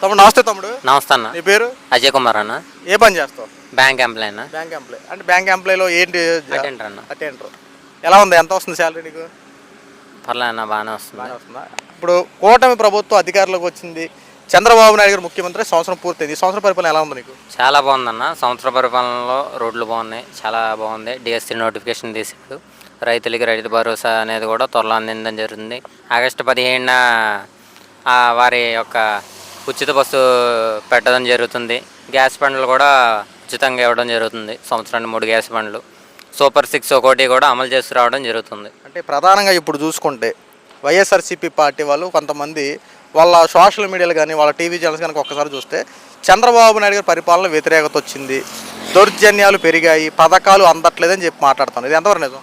తమ్ముడు నమస్తే తమ్ముడు. నమస్తే అన్న. నీ పేరు? అజయ్ కుమార్ అన్న. ఏ పని చేస్తావు? బ్యాంక్ ఎంప్లాయ్ అన్న. Bank employee. అంటే బ్యాంక్ ఎంప్లాయ్లో ఏంటి అటెండర్ అన్న. అటెండర్. ఎలా ఉంది? ఎంత వస్తుంది శాలరీ నీకు? పర్లే అన్న బాగానే వస్తుంది. బాగానే వస్తుందా? ఇప్పుడు కూటమి ప్రభుత్వం అధికారంలోకి వచ్చింది. చంద్రబాబు నాయుడు గారు ముఖ్యమంత్రి సంవత్సరం పూర్తయింది. ఈ సంవత్సరం పరిపాలన ఎలా ఉంది నీకు? చాలా బాగుందన్న. సంవత్సర పరిపాలనలో రోడ్లు బాగున్నాయి. చాలా బాగుంది. డిఎస్సి నోటిఫికేషన్ తీసాడు రైతులకి రైతు భరోసా అనేది కూడా త్వరలో అందించడం జరుగుతుంది. ఆగస్టు పదిహేడున వారి యొక్క ఉచిత బస్సు పెట్టడం జరుగుతుంది. గ్యాస్ బండ్లు కూడా ఉచితంగా ఇవ్వడం జరుగుతుంది. సంవత్సరానికి మూడు గ్యాస్ బండ్లు. సూపర్ సిక్స్ ఒకటి కూడా అమలు చేసి రావడం జరుగుతుంది. అంటే ప్రధానంగా ఇప్పుడు చూసుకుంటే వైఎస్ఆర్సీపీ పార్టీ వాళ్ళు కొంతమంది వాళ్ళ సోషల్ మీడియాలు కానీ వాళ్ళ టీవీ ఛానల్స్ కనుక ఒక్కసారి చూస్తే చంద్రబాబు నాయుడు గారి పరిపాలన వ్యతిరేకత వచ్చింది. దౌర్జన్యాలు పెరిగాయి. పథకాలు అందట్లేదని చెప్పి మాట్లాడుతున్నారు. ఇది ఎంతవరకు నిజం?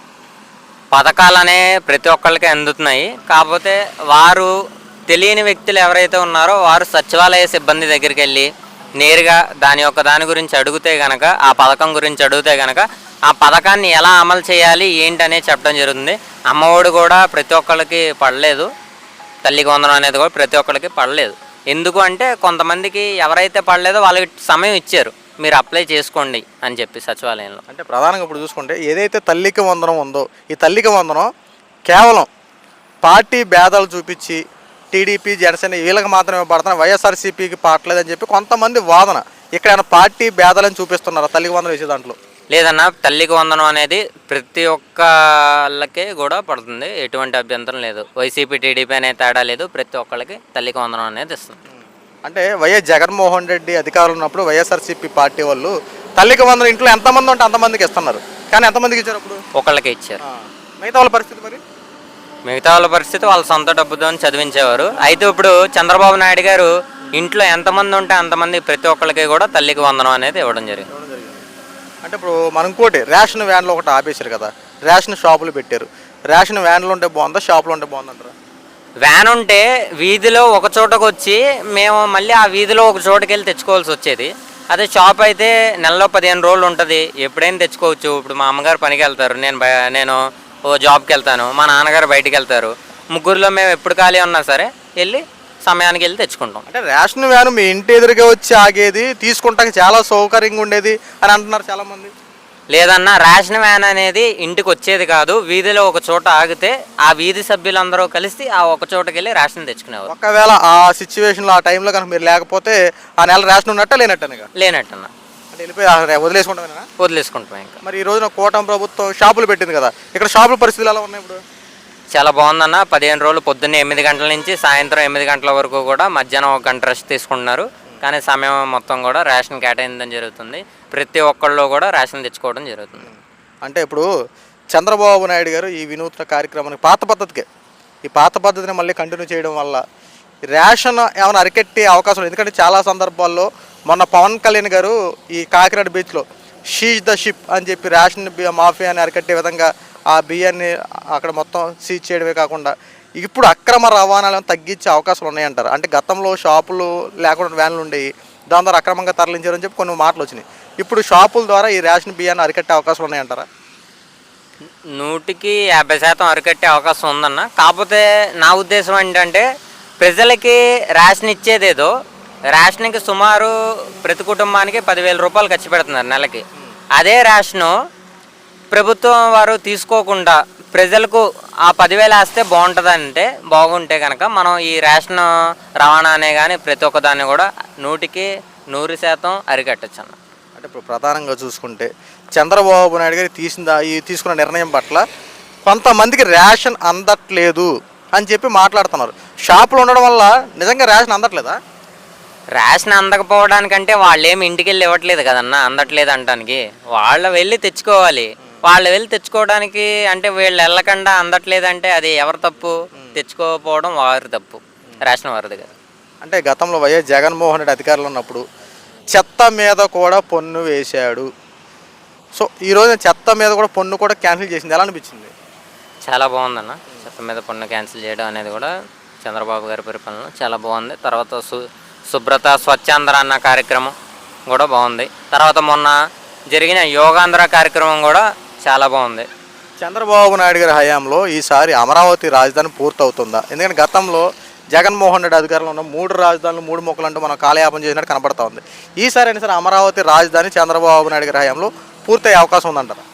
పథకాలనే ప్రతి ఒక్కళ్ళకి అందుతున్నాయి. కాకపోతే వారు తెలియని వ్యక్తులు ఎవరైతే ఉన్నారో వారు సచివాలయ సిబ్బంది దగ్గరికి వెళ్ళి నేరుగా దాని యొక్క దాని గురించి అడిగితే గనక ఆ పథకం గురించి అడిగితే గనక ఆ పథకాన్ని ఎలా అమలు చేయాలి ఏంటనే చెప్పడం జరుగుతుంది. అమ్మఒడి కూడా ప్రతి ఒక్కరికి పడలేదు. తల్లికి వందనం అనేది కూడా ప్రతి ఒక్కరికి పడలేదు. ఎందుకు అంటే కొంతమందికి ఎవరైతే పడలేదో వాళ్ళకి సమయం ఇచ్చారు. మీరు అప్లై చేసుకోండి అని చెప్పి సచివాలయంలో. అంటే ప్రధానంగా ఇప్పుడు చూసుకుంటే ఏదైతే తల్లికి వందనం ఉందో ఈ తల్లికి వందనం కేవలం పార్టీ భేదాలు చూపించి టీడీపీ జనసేన వీళ్ళకి మాత్రమే పడుతున్నారు వైఎస్ఆర్సీపీకి పడలేదని చెప్పి కొంతమంది వాదన. ఇక్కడ పార్టీ భేదాలని చూపిస్తున్నారు? తల్లికి వందనం వేసే దాంట్లో. లేదన్నా తల్లికి వందనం అనేది ప్రతి ఒక్కళ్ళకి కూడా పడుతుంది. ఎటువంటి అభ్యంతరం లేదు. వైసీపీ టీడీపీ అనే తేడా లేదు. ప్రతి ఒక్కళ్ళకి తల్లికి వందనం అనేది ఇస్తుంది. అంటే వైఎస్ జగన్మోహన్ రెడ్డి అధికారులు ఉన్నప్పుడు వైఎస్ఆర్సీపీ పార్టీ వాళ్ళు తల్లికి వందనం ఇంట్లో ఎంతమంది ఉంటే అంతమందికి ఇస్తున్నారు. కానీ ఎంతమందికి ఇచ్చారు అప్పుడు? ఒకళ్ళకే ఇచ్చారు. మిగతా వాళ్ళ పరిస్థితి మరి? మిగతా వాళ్ళ పరిస్థితి వాళ్ళ సొంత డబ్బుతో చదివించేవారు. అయితే ఇప్పుడు చంద్రబాబు నాయుడు గారు ఇంట్లో ఎంతమంది ఉంటే అంతమంది ప్రతి ఒక్కళ్ళకి కూడా తల్లికి వందనం అనేది ఇవ్వడం జరిగింది. అంటే ఇప్పుడు మనం ఇంకోటి రేషన్ వ్యాన్లో ఒకటి ఆపేశారు కదా రేషన్ షాపులు పెట్టారు. రేషన్ వ్యాన్లు ఉంటే బాగుందా షాపులు ఉంటే బాగుందంటారా వ్యాన్ ఉంటే వీధిలో ఒక చోటకు వచ్చి మేము మళ్ళీ ఆ వీధిలో ఒక చోటకి వెళ్ళి తెచ్చుకోవాల్సి వచ్చేది. అదే షాప్ అయితే నెలలో పదిహేను రోజులు ఉంటుంది. ఎప్పుడైనా తెచ్చుకోవచ్చు. ఇప్పుడు మా అమ్మగారు పనికి వెళ్తారు. నేను నేను ఓ జాబ్కి వెళ్తాను. మా నాన్నగారు బయటికి వెళ్తారు. ముగ్గురులో మేము ఎప్పుడు ఖాళీ ఉన్నా సరే వెళ్ళి సమయానికి వెళ్ళి తెచ్చుకుంటాం. అంటే రేషన్ వ్యాన్ మీ ఇంటి ఎదురుగా వచ్చి ఆగేది తీసుకుంటానికి చాలా సౌకర్యంగా ఉండేది అని అంటున్నారు చాలా మంది లేదన్నా రేషన్ వ్యాన్ అనేది ఇంటికి వచ్చేది కాదు వీధిలో ఒక చోట ఆగితే ఆ వీధి సభ్యులందరూ కలిసి ఆ ఒక చోటకి వెళ్ళి రేషన్ తెచ్చుకునేవారు. ఒకవేళ ఆ సిచ్యువేషన్లో ఆ టైంలో కనుక మీరు లేకపోతే ఆ నెల రేషన్ ఉన్నట్టే లేనట్టేగా లేనట్టన్నా. అంటే వెళ్ళిపోయి ఆ రే- వదిలేసుకుంటామేనా వదిలేసుకుంటాం ఇంకా. మరి ఈ రోజున కూటమి ప్రభుత్వం షాపులు పెట్టింది కదా ఇక్కడ షాపుల పరిస్థితులు ఎలా ఉన్నాయి ఇప్పుడు? చాలా బాగుందన్న. పదిహేను రోజులు పొద్దున్నే ఎనిమిది గంటల నుంచి సాయంత్రం ఎనిమిది గంటల వరకు కూడా మధ్యాహ్నం ఒక గంట రెస్ట్ తీసుకుంటున్నారు. కానీ సమయం మొత్తం కూడా రేషన్ కేటాయించడం జరుగుతుంది. ప్రతి ఒక్కళ్ళు కూడా రేషన్ తెచ్చుకోవడం జరుగుతుంది. అంటే ఇప్పుడు చంద్రబాబు నాయుడు గారు ఈ వినూత్న కార్యక్రమానికి పాత పద్ధతికే ఈ పాత పద్ధతిని మళ్ళీ కంటిన్యూ చేయడం వల్ల రేషన్ ఏమైనా అరికెట్టే అవకాశం ఎందుకంటే చాలా సందర్భాల్లో మొన్న పవన్ కళ్యాణ్ గారు ఈ కాకినాడ బీచ్లో షీజ్ ద షిప్ అని చెప్పి రేషన్ మాఫియాని అరికట్టే విధంగా ఆ బియ్యాన్ని అక్కడ మొత్తం సీజ్ చేయడమే కాకుండా ఇప్పుడు అక్రమ రవాణాలను తగ్గించే అవకాశాలు ఉన్నాయంటారు. అంటే గతంలో షాపులు లేకుండా వ్యాన్లు ఉండేవి దాని ద్వారా అక్రమంగా తరలించారని చెప్పి కొన్ని మాటలు వచ్చినాయి. ఇప్పుడు షాపుల ద్వారా ఈ రేషన్ బియ్యాన్ని అరికట్టే అవకాశాలు ఉన్నాయంటారా? నూటికి యాభై శాతం అరికట్టే అవకాశం ఉందన్న. కాకపోతే నా ఉద్దేశం ఏంటంటే ప్రజలకి రేషన్ ఇచ్చేదేదో రేషన్కి సుమారు ప్రతి కుటుంబానికి పదివేల రూపాయలు ఖర్చు పెడుతున్నారు నెలకి. అదే రేషను ప్రభుత్వం వారు తీసుకోకుండా ప్రజలకు ఆ పదివేలు వేస్తే బాగుంటుందంటే బాగుంటే కనుక మనం ఈ రేషన్ రవాణా అనే కానీ ప్రతి ఒక్కదాన్ని కూడా నూటికి నూరు శాతం అరికట్టచ్చు అన్న. అంటే ఇప్పుడు ప్రధానంగా చూసుకుంటే చంద్రబాబు నాయుడు గారు తీసిన ఈ తీసుకున్న నిర్ణయం పట్ల కొంతమందికి రేషన్ అందట్లేదు అని చెప్పి మాట్లాడుతున్నారు. షాపులు ఉండడం వల్ల నిజంగా రేషన్ అందట్లేదా? రేషన్ అందకపోవడానికంటే వాళ్ళు ఏమి ఇంటికి వెళ్ళి ఇవ్వట్లేదు కదన్న అందట్లేదు అంటానికి. వాళ్ళు వెళ్ళి తెచ్చుకోవాలి. వాళ్ళు వెళ్ళి తెచ్చుకోవడానికి అంటే వీళ్ళు వెళ్ళకుండా అందట్లేదు అంటే అది ఎవరి తప్పు? తెచ్చుకోకపోవడం వారి తప్పు. రేషన్ వారిది కదా. అంటే గతంలో వైఎస్ జగన్మోహన్ రెడ్డి అధికారంలో ఉన్నప్పుడు చెత్త మీద కూడా పన్ను వేశాడు. సో ఈ రోజు చెత్త మీద కూడా పన్ను కూడా క్యాన్సిల్ చేసింది. ఎలా అనిపించింది? చాలా బాగుందన్న. చెత్త మీద పన్ను క్యాన్సిల్ చేయడం అనేది కూడా చంద్రబాబు గారి పరిపాలన చాలా బాగుంది. తర్వాత శుభ్రత స్వచ్ఛాంధ్ర అన్న కార్యక్రమం కూడా బాగుంది. తర్వాత మొన్న జరిగిన యోగాంధ్ర కార్యక్రమం కూడా చాలా బాగుంది. చంద్రబాబు నాయుడు గారి హయాంలో ఈసారి అమరావతి రాజధాని పూర్తవుతుందా? ఎందుకంటే గతంలో జగన్మోహన్ రెడ్డి అధికారంలో ఉన్న మూడు రాజధానులు మూడు మొక్కలు అంటూ మనం కాలయాపన చేసినట్టు కనబడతా ఉంది. ఈసారి అయినా సరే అమరావతి రాజధాని చంద్రబాబు నాయుడు గారి హయాంలో పూర్తయ్యే అవకాశం ఉందంటారా?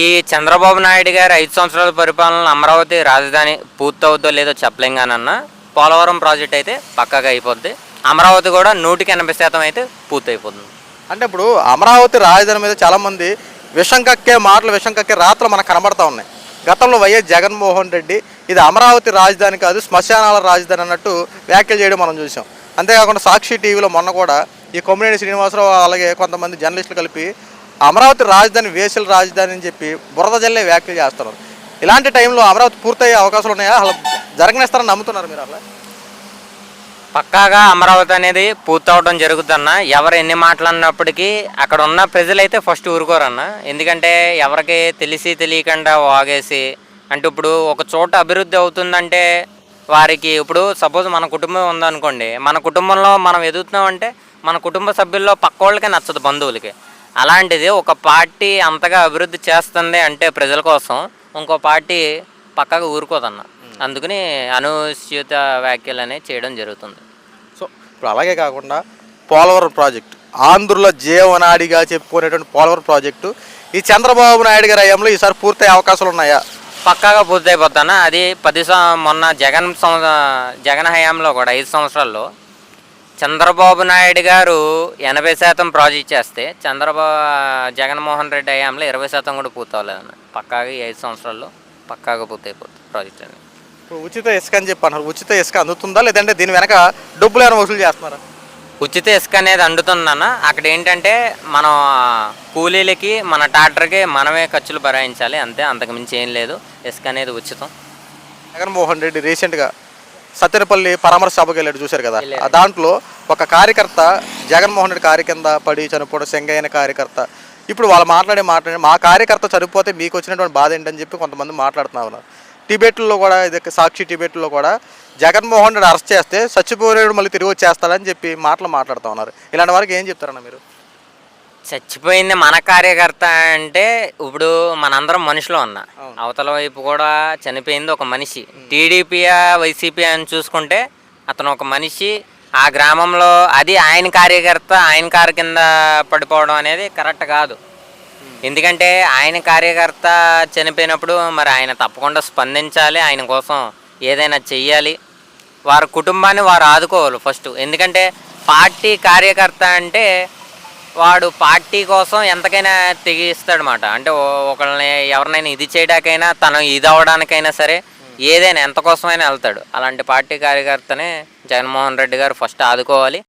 ఈ చంద్రబాబు నాయుడు గారి ఐదు సంవత్సరాల పరిపాలన అమరావతి రాజధాని పూర్తవుద్దో లేదో చెప్పలేం కానన్నా పోలవరం ప్రాజెక్ట్ అయితే పక్కాగా అయిపోద్ది. అమరావతి కూడా నూటికి ఎనభై శాతం అయితే పూర్తయిపోతుంది. అంటే ఇప్పుడు అమరావతి రాజధాని మీద చాలామంది విషం కక్కే మాటలు విషం కక్కే రాత్రులు మనకు కనబడతా ఉన్నాయి. గతంలో వైఎస్ జగన్మోహన్ రెడ్డి ఇది అమరావతి రాజధాని కాదు శ్మశానాల రాజధాని అన్నట్టు వ్యాఖ్యలు చేయడం మనం చూసాం. అంతేకాకుండా సాక్షి టీవీలో మొన్న కూడా ఈ కొమ్మినేని శ్రీనివాసరావు అలాగే కొంతమంది జర్నలిస్టులు కలిపి అమరావతి రాజధాని వేసుల రాజధాని అని చెప్పి బురద జల్లే వ్యాఖ్యలు చేస్తున్నారు. ఇలాంటి టైంలో అమరావతి పూర్తయ్యే అవకాశాలు ఉన్నాయా? అలా జరగనేస్తారని నమ్ముతున్నారు మీరు అసలు పక్కాగా అమరావతి అనేది పూర్తవడం జరుగుతుందన్న ఎవరు ఎన్ని మాట్లాడినప్పటికీ అక్కడ ఉన్న ప్రజలైతే ఫస్ట్ ఊరుకోరన్న. ఎందుకంటే ఎవరికి తెలిసి తెలియకుండా వాగేసి అంటే ఇప్పుడు ఒక చోట అభివృద్ధి అవుతుందంటే వారికి ఇప్పుడు సపోజ్ మన కుటుంబం ఉందనుకోండి మన కుటుంబంలో మనం ఎదుగుతున్నామంటే మన కుటుంబ సభ్యుల్లో పక్క నచ్చదు బంధువులకి. అలాంటిది ఒక పార్టీ అంతగా అభివృద్ధి చేస్తుంది అంటే ప్రజల కోసం ఇంకో పార్టీ పక్కగా ఊరుకోదన్న. అందుకని అనుచిత వ్యాఖ్యలు అనేవి చేయడం జరుగుతుంది. సో ఇప్పుడు అలాగే కాకుండా పోలవరం ప్రాజెక్టు ఆంధ్రుల జీవనాడిగా చెప్పుకునేటువంటి పోలవరం ప్రాజెక్టు ఈ చంద్రబాబు నాయుడు గారి హయాంలో ఈసారి పూర్తయ్యే అవకాశాలు ఉన్నాయా? పక్కాగా పూర్తయిపోతాను అది పది సం- మొన్న జగన్ జగన్ హయాంలో కూడా ఐదు సంవత్సరాల్లో చంద్రబాబు నాయుడు గారు ఎనభై శాతం ప్రాజెక్ట్ చేస్తే చంద్రబాబు జగన్మోహన్ రెడ్డి హయాంలో ఇరవై శాతం కూడా పూర్తవలేదన్న. పక్కాగా ఈ ఐదు సంవత్సరాల్లో పక్కాగా పూర్తయిపోతుంది ప్రాజెక్ట్ అనేది. ఉచిత ఇసుక అని చెప్పి అన్నారు. ఉచిత ఇసుక అందుతుందా? లేదంటే దీని వెనక డబ్బులు ఏమైనా వసూలు చేస్తున్నారా? ఉచిత ఇసుక అనేది అందుతుందన్న అక్కడ ఏంటంటే మనం కూలీలకి మన ట్రాక్టర్కి మనమే ఖర్చులు భరాయించాలి. అంతే అంతకు మించి ఏం లేదు. ఇసుక అనేది ఉచితం. జగన్మోహన్ రెడ్డి రీసెంట్గా సత్తెనపల్లి పరామర్శ సభకి వెళ్ళాడు చూశారు కదా. ఆ దాంట్లో ఒక కార్యకర్త జగన్మోహన్ రెడ్డి కారు కింద పడి చనిపోవడం సెంగైన కార్యకర్త. ఇప్పుడు వాళ్ళు మాట్లాడే మాట్లాడే మా కార్యకర్త చనిపోతే మీకు వచ్చినటువంటి బాధ ఏంటని చెప్పి కొంతమంది మాట్లాడుతున్నా ఉన్నారు టిబెట్లో కూడా ఇది సాక్షి టిబెట్లో కూడా జగన్మోహన్ రెడ్డి అరెస్ట్ చేస్తే చచ్చిపోయాడు మళ్ళీ తిరిగి వచ్చేస్తాడని చెప్పి మాటలు మాట్లాడుతూ ఉన్నారు. ఇలాంటి వారికి ఏం చెప్తారన్న మీరు? చచ్చిపోయింది మన కార్యకర్త అంటే ఇప్పుడు మనందరం మనుషులు అవును. అవతల వైపు కూడా చనిపోయింది ఒక మనిషి. టీడీపీయా వైసీపీ అని చూసుకుంటే అతను ఒక మనిషి. ఆ గ్రామంలో అది ఆయన కార్యకర్త ఆయన కారు కింద పడిపోవడం అనేది కరెక్ట్ కాదు. ఎందుకంటే ఆయన కార్యకర్త చనిపోయినప్పుడు మరి ఆయన తప్పకుండా స్పందించాలి ఆయన కోసం ఏదైనా చెయ్యాలి. వారి కుటుంబాన్ని వారు ఆదుకోవాలి ఫస్ట్ ఎందుకంటే పార్టీ కార్యకర్త అంటే వాడు పార్టీ కోసం ఎంతకైనా తెగిస్తాడనమాట అంటే ఒకళ్ళని ఎవరినైనా ఇది చేయడానికైనా తను ఇది అవ్వడానికైనా సరే ఏదైనా ఎంత కోసమైనా వెళ్తాడు. అలాంటి పార్టీ కార్యకర్తనే జగన్మోహన్ రెడ్డి గారు ఫస్ట్ ఆదుకోవాలి.